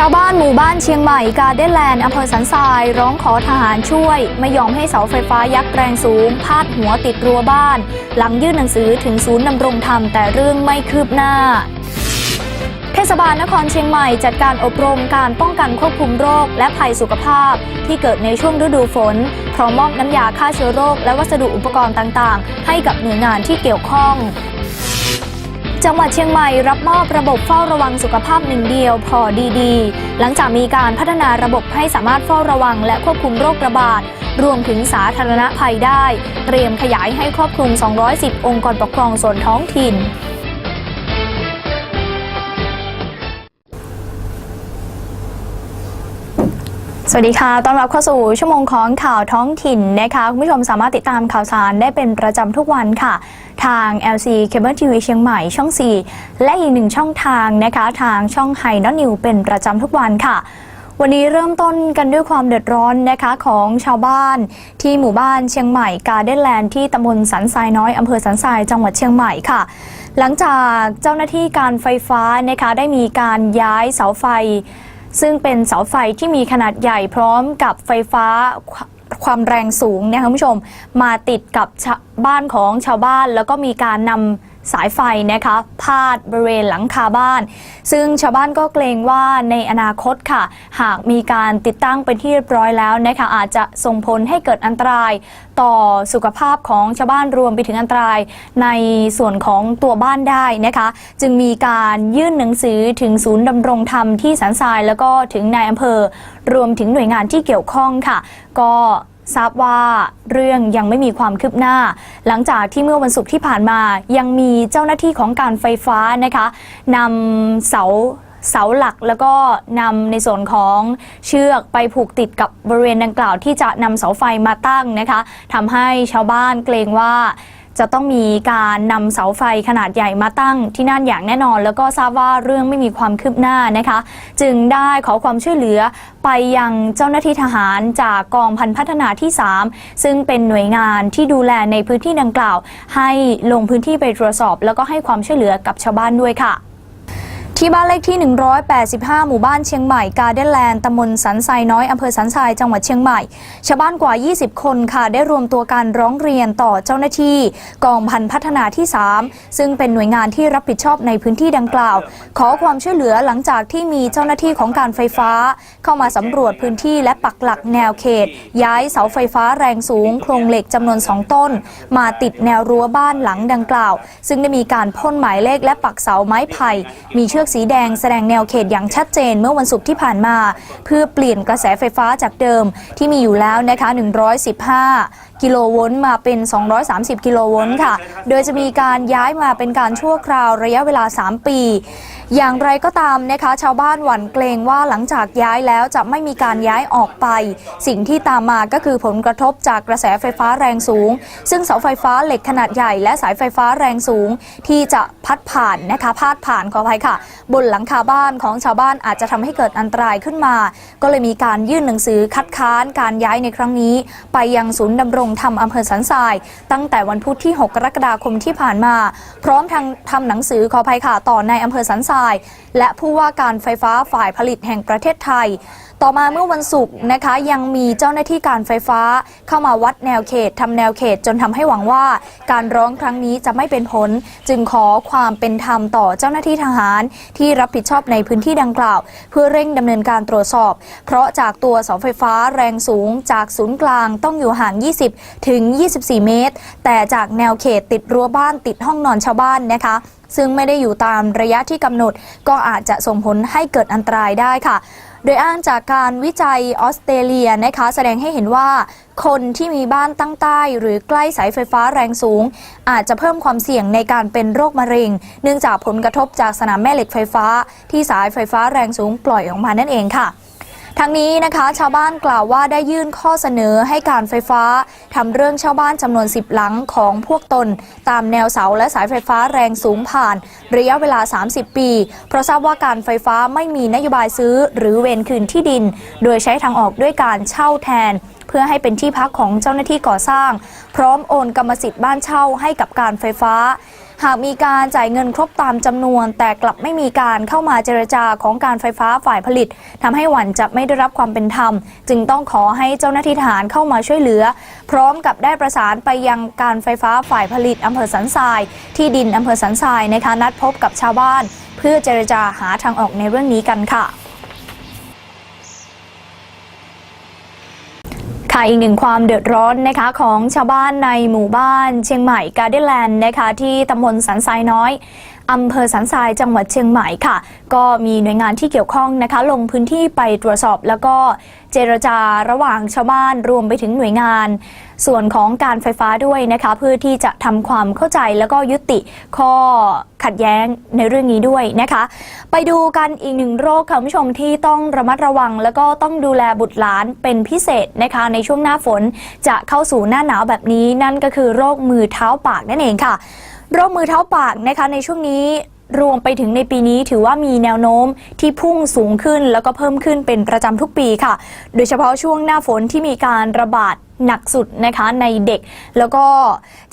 ชาวบ้านหมู่บ้านเชียงใหม่การเดนแลนด์อำเภอสันทราย ร้องขอทหารช่วย ไม่ยอมให้เสาไฟฟ้ายักษ์แรงสูง พาดหัวติดรั้วบ้าน หลังยื่นหนังสือถึงศูนย์ดำรงธรรมแต่เรื่องไม่คืบหน้าเทศบาลนครเชียงใหม่จัดการอบรมการป้องกันควบคุมโรค และภัยสุขภาพ ที่เกิดในช่วงฤดูฝน พร้อมมอบน้ำยาฆ่าเชื้อโรค และวัสดุอุปกรณ์ต่างๆ ให้กับหน่วยงานที่เกี่ยวข้อง จังหวัดเชียงใหม่รับมอบระบบเฝ้าระวังสุขภาพหนึ่งเดียวพอดีๆ หลังจากมีการพัฒนาระบบให้สามารถเฝ้าระวัง และควบคุมโรคระบาด รวมถึงสาธารณภัยได้ เตรียมขยายให้ครอบคลุม 210 องค์กรปกครองส่วนท้องถิ่น วัสดีค่ะ ต้อนรับเข้าสู่ชั่วโมงของข่าวท้องถิ่นนะคะ คุณผู้ชมสามารถติดตามข่าวสารได้เป็นประจำทุกวันค่ะ ทาง LC Cable TV เชียงใหม่ช่อง 4 และอีกหนึ่งช่องทางนะคะ ทางช่องไฮนอนิวเป็นประจำทุกวันค่ะวันนี้เริ่มต้นกันด้วยความเดือดร้อนนะคะของชาวบ้านที่หมู่บ้านเชียงใหม่การเดนแลนด์ที่ตำบลสันทรายน้อยอำเภอสันทรายจังหวัดเชียงใหม่ค่ะ หลังจากเจ้าหน้าที่การไฟฟ้านะคะได้มีการย้ายเสาไฟ ซึ่งเป็นเสาไฟที่มีขนาดใหญ่พร้อมกับไฟฟ้าความแรงสูงเนี่ยคุณผู้ชมมาติดกับบ้านของชาวบ้านแล้วก็มีการนำ สายไฟนะคะพาดบริเวณหลังคาบ้าน ซึ่งชาวบ้านก็เกรงว่าในอนาคตค่ะ หากมีการติดตั้งเป็นที่เรียบร้อยแล้วนะคะอาจจะส่งผลให้เกิดอันตรายต่อสุขภาพของชาวบ้านรวมไปถึงอันตรายในส่วนของตัวบ้านได้นะคะ จึงมีการยื่นหนังสือถึงศูนย์ดำรงธรรมที่สันทราย แล้วก็ถึงนายอำเภอ รวมถึงหน่วยงานที่เกี่ยวข้องค่ะ ก็ ทราบว่าเรื่องยังไม่มีความคืบหน้า หลังจากที่เมื่อวันศุกร์ที่ผ่านมายังมีเจ้าหน้าที่ของการไฟฟ้านะคะนำเสาเสาหลักแล้วก็นำในส่วนของเชือกไปผูกติดกับบริเวณดังกล่าวที่จะนำเสาไฟมาตั้งนะคะทำให้ชาวบ้านเกรงว่า จะต้องมีการนำเสาไฟขนาดใหญ่มาตั้งที่นั่นอย่างแน่นอน แล้วก็ทราบว่าเรื่องไม่มีความคืบหน้านะคะ จึงได้ขอความช่วยเหลือไปยังเจ้าหน้าที่ทหารจากกองพันพัฒนาที่ 3 ซึ่งเป็นหน่วยงานที่ดูแลในพื้นที่ดังกล่าว ให้ลงพื้นที่ไปตรวจสอบ แล้วก็ให้ความช่วยเหลือกับชาวบ้านด้วยค่ะ ที่บ้านเลขที่ 185 หมู่บ้านเชียงใหม่ การเดนแลนด์ ตำบลสันทรายน้อย อำเภอสันทราย จังหวัดเชียงใหม่ ชาวบ้านกว่า 20 คนค่ะ ได้รวมตัวกันร้องเรียนต่อเจ้าหน้าที่ กองพันพัฒนาที่ 3 ซึ่งเป็นหน่วยงานที่รับผิดชอบในพื้นที่ดังกล่าว ขอความช่วยเหลือหลังจากที่มีเจ้าหน้าที่ของการไฟฟ้า เข้ามาสำรวจพื้นที่และปักหลักแนวเขต ย้ายเสาไฟฟ้าแรงสูง โครงเหล็กจำนวน 2 ต้น มาติดแนวรั้วบ้านหลังดังกล่าว ซึ่งได้มีการพ่นหมายเลขและปักเสาไม้ไผ่ มีเชือกสีแดงแสดงแนวเขตอย่างชัดเจนเมื่อวันศุกร์ที่ผ่านมา เพื่อเปลี่ยนกระแสไฟฟ้าจากเดิมที่มีอยู่แล้วนะคะ 115กิโลโวลต์มาเป็น 230 กิโลโวลต์ค่ะ โดยจะมีการย้ายมาเป็นการชั่วคราวระยะเวลา 3 ปี อย่างไรก็ตามนะคะ ชาวบ้านหวั่นเกรงว่าหลังจากย้ายแล้วจะไม่มีการย้ายออกไป สิ่งที่ตามมาก็คือผลกระทบจากกระแสไฟฟ้าแรงสูง ซึ่งเสาไฟฟ้าเหล็กขนาดใหญ่และสายไฟฟ้าแรงสูง ที่จะพัดผ่านนะคะพาดผ่านขออภัยค่ะ บนหลังคาบ้านของชาวบ้านอาจจะทำให้เกิดอันตรายขึ้นมา ก็เลยมีการยื่นหนังสือคัดค้านการย้ายในครั้งนี้ ไปยังศูนย์ดำรงธรรมอำเภอสันทราย ตั้งแต่วันพุธที่ 6 กรกฎาคมที่ผ่านมา พร้อมทางทำหนังสือขอภัยค่ะต่อในอำเภอสันทราย และผู้ว่าการไฟฟ้าฝ่ายผลิตแห่งประเทศไทยต่อมาเมื่อวันศุกร์นะคะ ยังมีเจ้าหน้าที่การไฟฟ้า เข้ามาวัดแนวเขตทำแนวเขตจนทำให้หวังว่า การร้องครั้งนี้จะไม่เป็นผล จึงขอความเป็นธรรมต่อเจ้าหน้าที่ทหาร ที่รับผิดชอบในพื้นที่ดังกล่าว เพื่อเร่งดำเนินการตรวจสอบ เพราะจากตัวเสาไฟฟ้าแรงสูง จากศูนย์กลางต้องอยู่ห่าง 20 ถึง 24 เมตร แต่จากแนวเขตติดรั้วบ้านติดห้องนอนชาวบ้านนะคะซึ่งไม่ได้อยู่ตามระยะที่กำหนด ก็อาจจะส่งผลให้เกิดอันตรายได้ค่ะ โดยอ้างจากการวิจัยออสเตรเลียนะคะแสดงให้เห็นว่า คนที่มีบ้านตั้งใต้ หรือใกล้สายไฟฟ้าแรงสูง อาจจะเพิ่มความเสี่ยงในการเป็นโรคมะเร็ง เนื่องจากผลกระทบจากสนามแม่เหล็กไฟฟ้า ที่สายไฟฟ้าแรงสูงปล่อยออกมานั่นเองค่ะ ทั้งนี้นะคะ ชาวบ้านกล่าวว่าได้ยื่นข้อเสนอให้การไฟฟ้าทำเรื่องเช่าบ้านจำนวน 10 หลังของพวกตน ตามแนวเสาและสายไฟฟ้าแรงสูงผ่าน ระยะเวลา 30 ปี เพราะทราบว่าการไฟฟ้าไม่มีนโยบายซื้อ หรือเวนคืนที่ดิน โดยใช้ทางออกด้วยการเช่าแทน เพื่อให้เป็นที่พักของเจ้าหน้าที่ก่อสร้าง พร้อมโอนกรรมสิทธิ์บ้านเช่าให้กับการไฟฟ้า หากมีการจ่ายเงินครบตามจำนวน แต่กลับไม่มีการเข้ามาเจรจาของการไฟฟ้าฝ่ายผลิตทำให้หวันจะไม่ได้รับความเป็นธรรม จึงต้องขอให้เจ้าหน้าที่ทหารเข้ามาช่วยเหลือ พร้อมกับได้ประสานไปยังการไฟฟ้าฝ่ายผลิตอำเภอสันทราย ที่ดินอำเภอสันทรายนะคะนัดพบกับชาวบ้าน เพื่อเจรจาหาทางออกในเรื่องนี้กันค่ะ ค่ะอีกหนึ่งความเดือดร้อนนะคะของชาวบ้านในหมู่บ้านเชียงใหม่การ์เดนแลนด์นะคะที่ตำบลสันทรายน้อยอำเภอสันทรายจังหวัดเชียงใหม่ค่ะ ก็มีหน่วยงานที่เกี่ยวข้องนะคะ ลงพื้นที่ไปตรวจสอบแล้วก็ เจรจาระหว่างชาวบ้านรวมไปถึงหน่วยงาน ส่วนของการไฟฟ้าด้วยนะคะเพื่อที่จะทำความเข้าใจแล้วก็ยุติข้อขัดแย้งในเรื่องนี้ด้วยนะคะ ไปดูกันอีกหนึ่งโรคค่ะคุณผู้ชมที่ต้องระมัดระวัง แล้วก็ต้องดูแลบุตรหลานเป็นพิเศษนะคะ ในช่วงหน้าฝนจะเข้าสู่หน้าหนาวแบบนี้ นั่นก็คือโรคมือเท้าปากนั่นเองค่ะโรคมือเท้าปากนะคะในช่วงนี้ รวมไปถึงในปีนี้ถือว่ามีแนวโน้มที่พุ่งสูงขึ้นแล้วก็เพิ่มขึ้นเป็นประจำทุกปีค่ะ โดยเฉพาะช่วงหน้าฝนที่มีการระบาด หนักสุดนะคะในเด็ก แล้วก็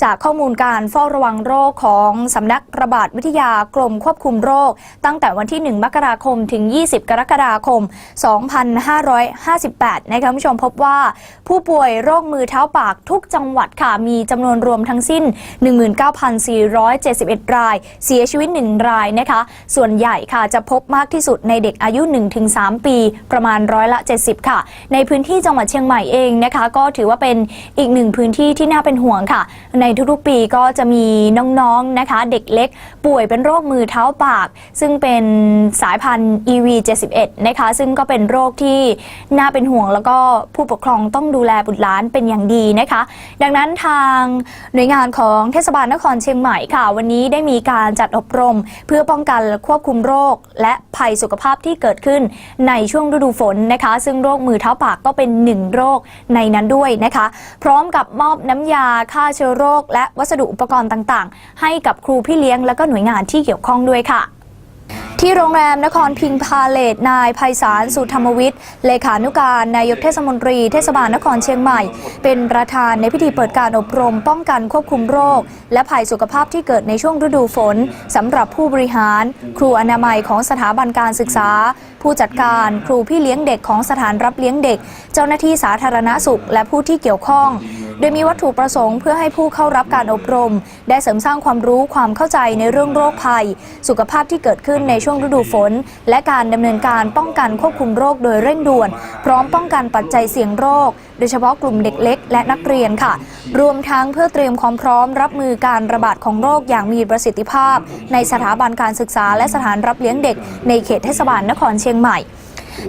จากข้อมูลการเฝ้าระวังโรคของสำนักระบาดวิทยากรมควบคุมโรค ตั้งแต่วันที่ 1 มกราคมถึง 20 กรกฎาคม 2558 นะคะคุณผู้ชมพบว่าผู้ป่วยโรคมือเท้าปากทุกจังหวัดค่ะ มีจำนวนรวมทั้งสิ้น 19,471 ราย เสียชีวิต 1 รายนะคะ ส่วนใหญ่ค่ะจะพบมากที่สุดในเด็กอายุ 1-3 ปี ประมาณร้อยละ 70 ค่ะ ในพื้นที่จังหวัดเชียงใหม่เองนะคะ ก็ถือว่าเป็นอีกหนึ่งพื้นที่ที่น่าเป็นห่วงค่ะ ในทุกๆปีก็จะมีน้องๆนะคะ เด็กเล็ก ป่วยเป็นโรคมือเท้าปาก ซึ่งเป็นสายพันธุ์ EV71 นะคะ ซึ่งก็เป็นโรคที่น่าเป็นห่วง แล้วก็ผู้ปกครองต้องดูแลบุตรหลานเป็นอย่างดีนะคะ ดังนั้นทางหน่วยงานของเทศบาลนครเชียงใหม่ค่ะ วันนี้ได้มีการจัดอบรม เพื่อป้องกันควบคุมโรค และภัยสุขภาพที่เกิดขึ้นในช่วงฤดูฝนนะคะ ซึ่งโรคมือเท้าปากก็เป็นหนึ่งโรคในนั้นด้วยนะคะ พร้อมกับมอบน้ำยาฆ่าเชื้อโรค และวัสดุอุปกรณ์ต่างๆ ให้กับครูพี่เลี้ยงและก็หน่วยงานที่เกี่ยวข้องด้วยค่ะที่โรงแรมนครพิงพาเลตนายภัยสารสุธรรมวิทย์ เลขานุการนายกเทศมนตรี เทศบาลนครเชียงใหม่ เป็นประธานในพิธีเปิดการอบรม ป้องกันควบคุมโรค และภัยสุขภาพที่เกิดในช่วงฤดูฝนสำหรับผู้บริหาร ครูอนามัยของสถาบันการศึกษา ผู้จัดการครูพี่เลี้ยงเด็กของสถานรับเลี้ยงเด็ก เจ้าหน้าที่สาธารณสุข และผู้ที่เกี่ยวข้อง โดยมีวัตถุประสงค์เพื่อให้ผู้เข้ารับการอบรม ได้เสริมสร้างความรู้ความเข้าใจในเรื่องโรคภัย สุขภาพที่เกิดขึ้นในช่วงฤดูฝน และการดำเนินการป้องกันควบคุมโรคโดยเร่งด่วน พร้อมป้องกันปัจจัยเสี่ยงโรคโดยเฉพาะกลุ่มเด็กเล็กและนักเรียนค่ะ รวมทั้งเพื่อเตรียมความพร้อมรับมือการระบาดของโรคอย่างมีประสิทธิภาพ ในสถาบันการศึกษาและสถานรับเลี้ยงเด็กในเขตเทศบาลนครเชียงใหม่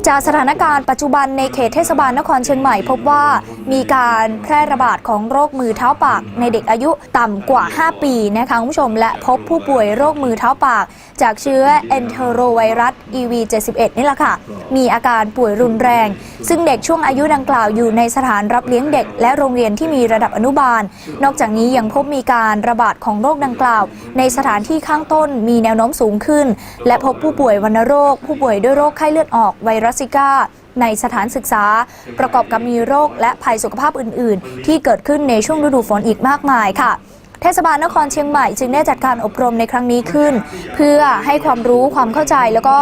จากสถานการณ์ปัจจุบันในเขตเทศบาลนครเชียงใหม่พบว่ามีการแพร่ระบาดของโรคมือเท้าปาก ในเด็กอายุต่ำกว่า 5 ปีนะคะคุณผู้ชมและพบผู้ป่วยโรคมือเท้าปาก จากเชื้อเอนเทโรไวรัส EV71 นี่แหละค่ะ มีอาการป่วยรุนแรง ซึ่งเด็กช่วงอายุดังกล่าวอยู่ในสถานรับเลี้ยงเด็ก และโรงเรียนที่มีระดับอนุบาล นอกจากนี้ยังพบมีการระบาดของโรคดังกล่าว ในสถานที่ข้างต้นมีแนวโน้มสูงขึ้น และพบผู้ป่วยวัณโรค ผู้ป่วยด้วยโรคไข้เลือดออกไวรัสซิก้าในสถานศึกษา ประกอบกับมีโรคและภัยสุขภาพอื่น ๆ ที่เกิดขึ้นในช่วงฤดูฝนอีกมากมายค่ะ เทศบาลนครเชียงใหม่จึงได้จัดการอบรมในครั้งนี้ขึ้น เพื่อให้ความรู้ความเข้าใจแล้วก็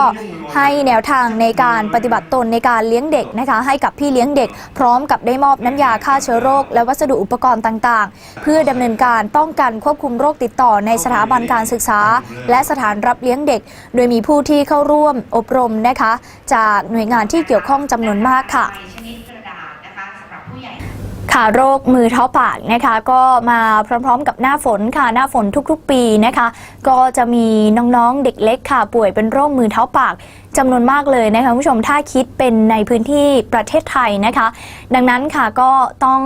ให้แนวทางในการปฏิบัติตนในการเลี้ยงเด็กนะคะให้กับพี่เลี้ยงเด็ก พร้อมกับได้มอบน้ำยาฆ่าเชื้อโรค และวัสดุอุปกรณ์ต่างๆ เพื่อดำเนินการป้องกันควบคุมโรคติดต่อในสถาบันการศึกษา และสถานรับเลี้ยงเด็ก โดยมีผู้ที่เข้าร่วมอบรมนะคะ จากหน่วยงานที่เกี่ยวข้องจำนวนมากค่ะ ค่ะโรคมือเท้าปากนะคะก็มาพร้อมๆ กับหน้าฝนค่ะหน้าฝนทุกๆ ปีนะคะ ก็จะมีน้องๆเด็กเล็กค่ะ ป่วยเป็นโรคมือเท้าปากจำนวนมากเลยนะคะผู้ชมถ้าคิดเป็นในพื้นที่ประเทศไทยนะคะ ดังนั้นค่ะก็ต้อง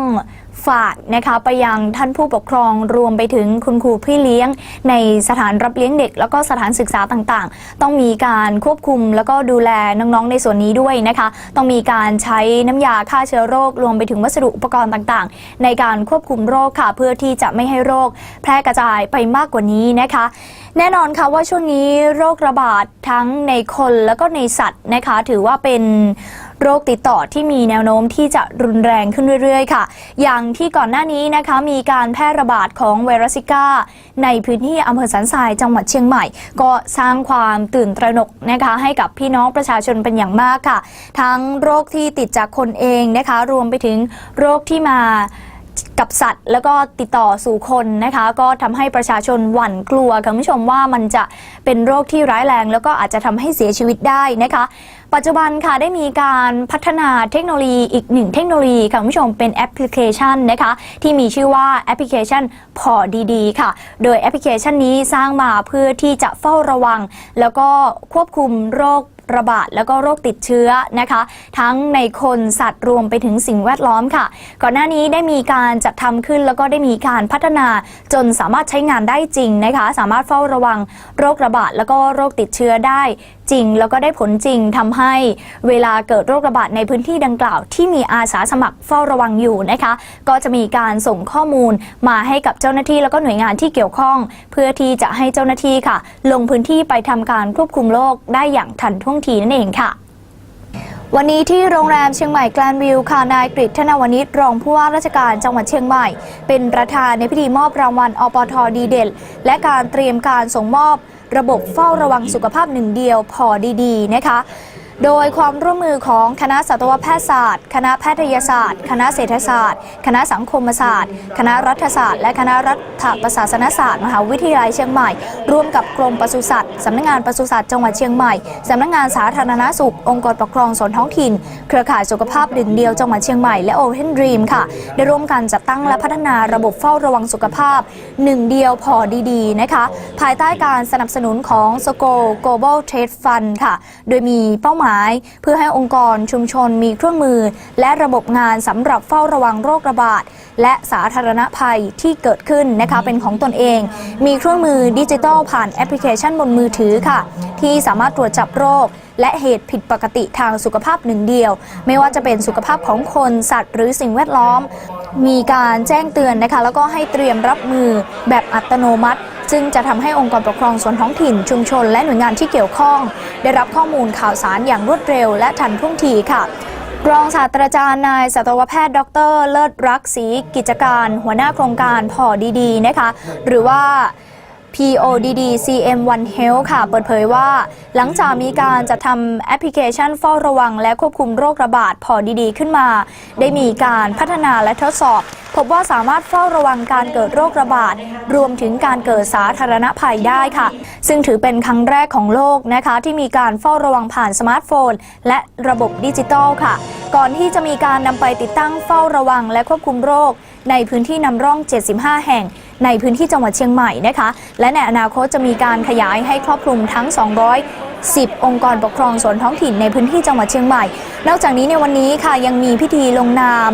ฝากนะคะไปยังท่านผู้ปกครองรวมไปถึงคุณครูพี่เลี้ยง ในสถานรับเลี้ยงเด็ก แล้วก็สถานศึกษาต่างๆ ต้องมีการควบคุมแล้วก็ดูแลน้องๆในส่วนนี้ด้วยนะคะ ต้องมีการใช้น้ำยาฆ่าเชื้อโรค รวมไปถึงวัสดุอุปกรณ์ต่างๆ ในการควบคุมโรคค่ะ เพื่อที่จะไม่ให้โรค แพร่กระจายไปมากกว่านี้นะคะ แน่นอนค่ะว่าช่วงนี้โรคระบาดทั้งในคนแล้วก็ในสัตว์นะคะ ถือว่าเป็น โรคติดต่อที่มีแนวโน้มที่จะรุนแรงขึ้นเรื่อยๆ ค่ะ อย่างที่ก่อนหน้านี้นะคะมีการแพร่ระบาดของไวรัสซิก้า ในพื้นที่อำเภอสันทรายจังหวัดเชียงใหม่ ก็สร้างความตื่นตระหนกนะคะให้กับพี่น้องประชาชนเป็นอย่างมากค่ะ ทั้งโรคที่ติดจากคนเองนะคะรวมไปถึงโรคที่มากับสัตว์ แล้วก็ติดต่อสู่คนนะคะ ก็ทำให้ประชาชนหวั่นกลัวค่ะคุณผู้ชมว่ามันจะเป็นโรคที่ร้ายแรง แล้วก็อาจจะทำให้เสียชีวิตได้นะคะ ปัจจุบันค่ะได้มีการพัฒนาเทคโนโลยีอีกหนึ่งเทคโนโลยีค่ะคุณผู้ชมเป็นแอปพลิเคชันนะคะที่มีชื่อว่าแอปพลิเคชันพอดีๆค่ะ โดยแอปพลิเคชันนี้สร้างมาเพื่อที่จะเฝ้าระวัง แล้วก็ควบคุมโรค ระบาด แล้วก็โรคติดเชื้อนะคะ ทั้งในคนสัตว์รวมไปถึงสิ่งแวดล้อมค่ะ ก่อนหน้านี้ได้มีการจัดทำขึ้นแล้วก็ได้มีการพัฒนาจนสามารถใช้งานได้จริงนะคะ สามารถเฝ้าระวังโรคระบาด แล้วก็โรคติดเชื้อได้จริง แล้วก็ได้ผลจริงทำให้เวลาเกิดโรคระบาดในพื้นที่ดังกล่าว ที่มีอาสาสมัครเฝ้าระวังอยู่นะคะ ก็จะมีการส่งข้อมูลมาให้กับเจ้าหน้าที่แล้วก็หน่วยงานที่เกี่ยวข้อง เพื่อที่จะให้เจ้าหน้าที่ค่ะ ลงพื้นที่ไปทำการควบคุมโรคได้อย่างทันท่วงทีนั่นเองค่ะวันนี้ที่โรงแรมเชียงใหม่แกลนวิวค่ะนายกฤษธนวณิชรองผู้ว่าราชการจังหวัดเชียงใหม่ เป็นประธานในพิธีมอบรางวัลอปทดีเด่นและการเตรียมการส่งมอบระบบเฝ้าระวังสุขภาพหนึ่งเดียวพอดีๆนะคะ โดยความร่วมมือของคณะสัตวแพทยศาสตร์ คณะแพทยศาสตร์ คณะเศรษฐศาสตร์ คณะสังคมศาสตร์ คณะรัฐศาสตร์ และคณะรัฐประศาสนศาสตร์ มหาวิทยาลัยเชียงใหม่ ร่วมกับกรมปศุสัตว์สำนักงานปศุสัตว์จังหวัดเชียงใหม่สำนักงานสาธารณสุข องค์กรปกครองส่วนท้องถิ่น เครือข่ายสุขภาพหนึ่งเดียวจังหวัดเชียงใหม่และโอเพนดรีมค่ะ ได้ร่วมกันจัดตั้งและพัฒนาระบบเฝ้าระวังสุขภาพหนึ่งเดียวพอดีๆนะคะ ภายใต้การสนับสนุนของ s c o Global Trade Fund ค่ะ โดยมีเป้าหมายเพื่อให้องค์กรชุมชนมีเครื่องมือ และระบบงานสำหรับเฝ้าระวังโรคระบาด และสาธารณภัยที่เกิดขึ้นนะคะเป็นของตนเอง มีเครื่องมือดิจิทัลผ่านแอปพลิเคชันบนมือถือค่ะ ที่สามารถตรวจจับโรค และเหตุผิดปกติทางสุขภาพหนึ่งเดียว ไม่ว่าจะเป็นสุขภาพของคนสัตว์หรือสิ่งแวดล้อม มีการแจ้งเตือนนะคะ แล้วก็ให้เตรียมรับมือแบบอัตโนมัติซึ่งจะทำให้องค์กรปกครองส่วนท้องถิ่น ชุมชน และหน่วยงานที่เกี่ยวข้อง ได้รับข้อมูลข่าวสารอย่างรวดเร็ว และทันท่วงทีค่ะ รองศาสตราจารย์นายสัตวแพทย์ ดร เลิศรักศรีกิจการ หัวหน้าโครงการพอดีๆนะคะ หรือว่า PODD CM1 Health ค่ะ เปิดเผยว่า หลังจากมีการจัดทำแอปพลิเคชันเฝ้าระวัง และควบคุมโรคระบาดพอดีๆขึ้นมา ได้มีการพัฒนาและทดสอบ พบว่าสามารถเฝ้าระวังการเกิดโรคระบาด รวมถึงการเกิดสาธารณภัยได้ค่ะ ซึ่งถือเป็นครั้งแรกของโลกนะคะ ที่มีการเฝ้าระวังผ่านสมาร์ทโฟน และระบบดิจิตอลค่ะ ก่อนที่จะมีการนำไปติดตั้งเฝ้าระวังและควบคุมโรค ในพื้นที่นำร่อง 75 แห่ง ในพื้นที่จังหวัดเชียงใหม่นะคะ และในอนาคตจะมีการขยายให้ครอบคลุมทั้ง210 องค์กรปกครองส่วนท้องถิ่นในพื้นที่จังหวัดเชียงใหม่ นอกจากนี้ในวันนี้ค่ะยังมีพิธีลงนาม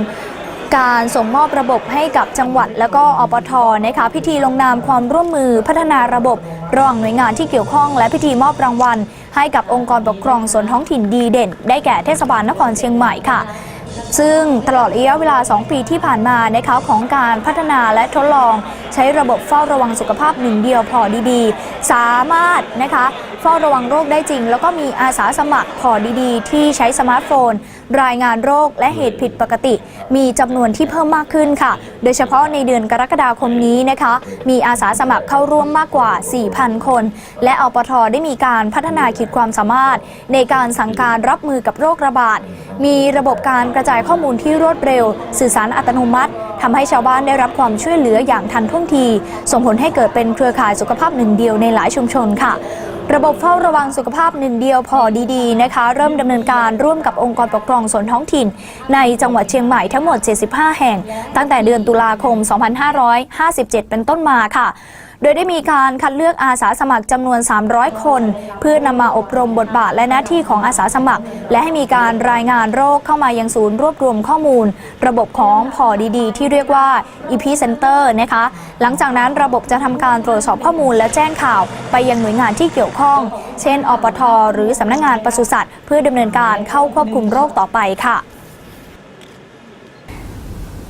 การส่งมอบระบบให้กับจังหวัดแล้วก็อปทนะคะพิธีลงนามความร่วมมือพัฒนาระบบระหว่างหน่วยงานที่เกี่ยวข้อง และพิธีมอบรางวัล ให้กับองค์กรปกครองส่วนท้องถิ่นดีเด่น ได้แก่เทศบาลนครเชียงใหม่ค่ะ ซึ่งตลอดระยะเวลา 2 ปีที่ผ่านมานะคะของการพัฒนาและทดลองใช้ระบบเฝ้าระวังสุขภาพหนึ่งเดียวพอดีๆ สามารถนะคะเฝ้าระวังโรคได้จริง แล้วก็มีอาสาสมัครพอดีๆ ที่ใช้สมาร์ทโฟน รายงานโรคและเหตุผิดปกติ มีจำนวนที่เพิ่มมากขึ้นค่ะ โดยเฉพาะในเดือนกรกฎาคมนี้นะคะ มีอาสาสมัครเข้าร่วมมากกว่า 4,000 คน และอปทได้มีการพัฒนาขีดความสามารถ ในการสั่งการรับมือกับโรคระบาด มีระบบการกระจายข้อมูลที่รวดเร็ว สื่อสารอัตโนมัติทำให้ชาวบ้านได้รับความช่วยเหลืออย่างทันท่วงที ส่งผลให้เกิดเป็นเครือข่ายสุขภาพหนึ่งเดียวในหลายชุมชนค่ะ ระบบเฝ้าระวังสุขภาพหนึ่งเดียวพอดีๆนะคะ เริ่มดำเนินการร่วมกับองค์กรปกครองส่วนท้องถิ่น ในจังหวัดเชียงใหม่ทั้งหมด 75 แห่ง ตั้งแต่เดือนตุลาคม 2557 เป็นต้นมาค่ะ โดยได้มีการคัดเลือกอาสาสมัครจำนวน 300 คน เพื่อนำมาอบรมบทบาทและหน้าที่ของอาสาสมัคร และให้มีการรายงานโรคเข้ามายังศูนย์รวบรวมข้อมูล ระบบของพอดีๆ ที่เรียกว่า EP Center นะคะ หลังจากนั้นระบบจะทำการตรวจสอบข้อมูลและแจ้งข่าวไปยังหน่วยงานที่เกี่ยวข้อง เช่น อปท หรือสำนักงานปศุสัตว์ เพื่อดำเนินการเข้าควบคุมโรคต่อไปค่ะ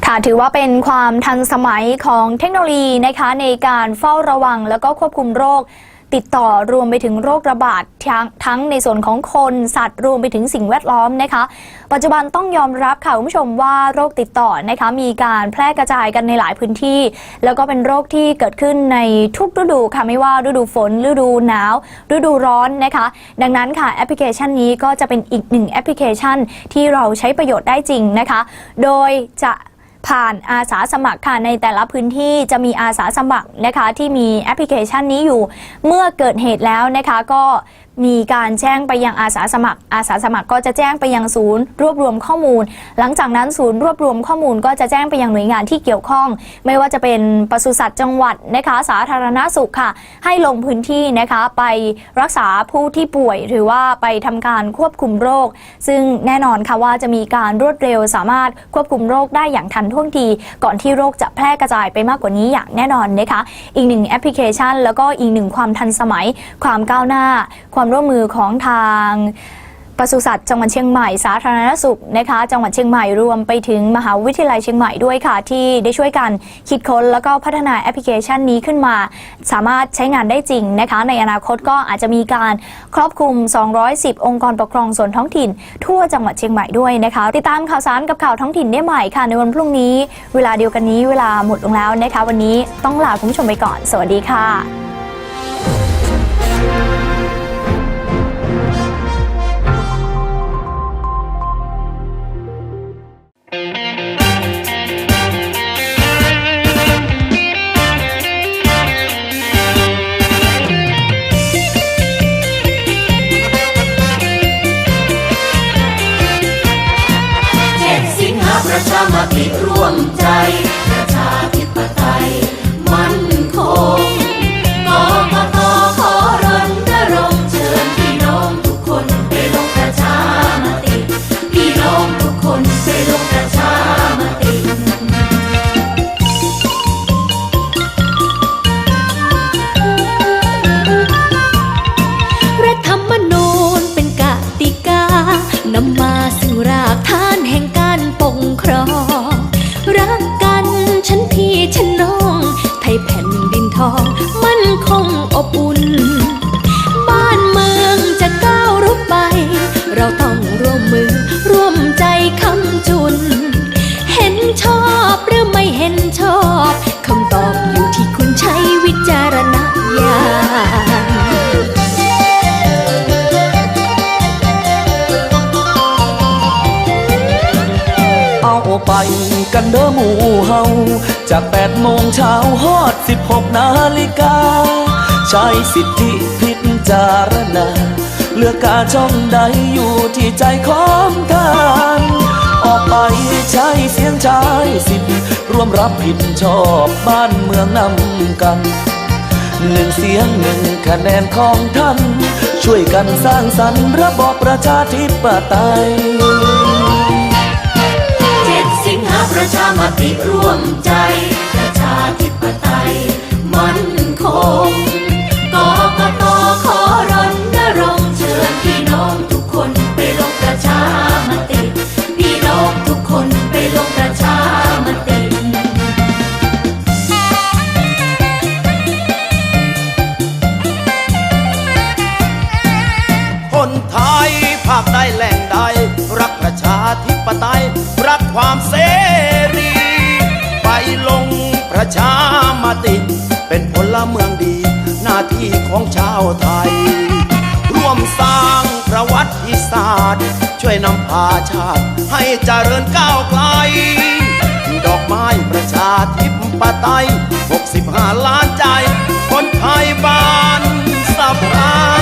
ค่ะถือว่าเป็นความทันสมัยของเทคโนโลยีนะคะในการเฝ้าระวังแล้วก็ควบคุมโรค ติดต่อรวมไปถึงโรคระบาดททั้งในส่วนของคนสัตว์รวมไปถึงสิ่งแวดล้อมนะคะ ปัจจุบันต้องยอมรับค่ะคุณผู้ชมว่าโรคติดต่อนะคะมีการแพร่กระจายกันในหลายพื้นที่ แล้วก็เป็นโรคที่เกิดขึ้นในทุกฤดูค่ะไม่ว่าฤดูฝนฤดูหนาว ฤดูร้อนนะคะ ดังนั้นค่ะแอปพลิเคชันนี้ก็จะเป็นอีกหนึ่งแอปพลิเคชันที่เราใช้ประโยชน์ได้จริงนะคะ โดยจะ ผ่านอาสาสมัครค่ะในแต่ละพื้นที่จะมีอาสาสมัครนะคะที่มีแอปพลิเคชันนี้อยู่ เมื่อเกิดเหตุแล้วนะคะก็ มีการแจ้งไปยังอาสาสมัคร อาสาสมัครก็จะแจ้งไปยังศูนย์ รวบรวมข้อมูล หลังจากนั้นศูนย์รวบรวมข้อมูลก็จะแจ้งไปยังหน่วยงานที่เกี่ยวข้อง ไม่ว่าจะเป็นปศุสัตว์จังหวัดนะคะสาธารณสุขค่ะ ให้ลงพื้นที่นะคะไปรักษาผู้ที่ป่วย หรือว่าไปทำการควบคุมโรค ซึ่งแน่นอนค่ะว่าจะมีการรวดเร็วสามารถควบคุมโรคได้อย่างทันท่วงที ก่อนที่โรคจะแพร่กระจายไปมากกว่านี้อย่างแน่นอนนะคะ อีกหนึ่งแอปพลิเคชัน แล้วก็อีกหนึ่งความทันสมัย ความก้าวหน้าความความร่วมมือของทางปศุสัตว์จังหวัดเชียงใหม่สาธารณสุขนะคะ จังหวัดเชียงใหม่รวมไปถึงมหาวิทยาลัยเชียงใหม่ด้วยค่ะ ที่ได้ช่วยกันคิดค้นแล้วก็พัฒนาแอปพลิเคชันนี้ขึ้นมา สามารถใช้งานได้จริงนะคะ ในอนาคตก็อาจจะมีการครอบคลุม 210 องค์กรปกครองส่วนท้องถิ่น ทั่วจังหวัดเชียงใหม่ด้วยนะคะ ติดตามข่าวสารกับข่าวท้องถิ่นได้ใหม่ค่ะในวันพรุ่งนี้ เวลาเดียวกันนี้เวลาหมดลงแล้วนะคะ วันนี้ต้องลาคุณผู้ชมไปก่อน สวัสดีค่ะ ประชามติร่วมใจประชาธิปไตย กันเด้อหมู่เฮาจากแปดโมงเช้าฮอดสิบหกนาฬิกา ใช้สิทธิพิจารณา เลือกกาช่องใดอยู่ที่ใจของท่านออกไปใช้เสียงใช้สิทธิ์ร่วมรับผิดชอบบ้านเมืองนำกันหนึ่งเสียงหนึ่งคะแนนของท่าน ช่วยกันสร้างสรรค์ระบอบประชาธิปไตย ประชามติร่วมใจ ประชาธิปไตยมั่นคงกกตขอรณรงค์เชิญพี่น้องทุกคนไปลงประชามติ พี่น้องทุกคนไปลงประชามติ คนไทยภาคใดแหล่งใด รักประชาธิปไตย รักความเส ติเป็นพลเมืองดี หน้าที่ของชาวไทย ร่วมสร้างประวัติศาสตร์ ช่วยนำพาชาติให้เจริญก้าวไกล ดอกไม้ประชาธิปไตย 65 ล้านใจ คนไทยบ้านสะพาน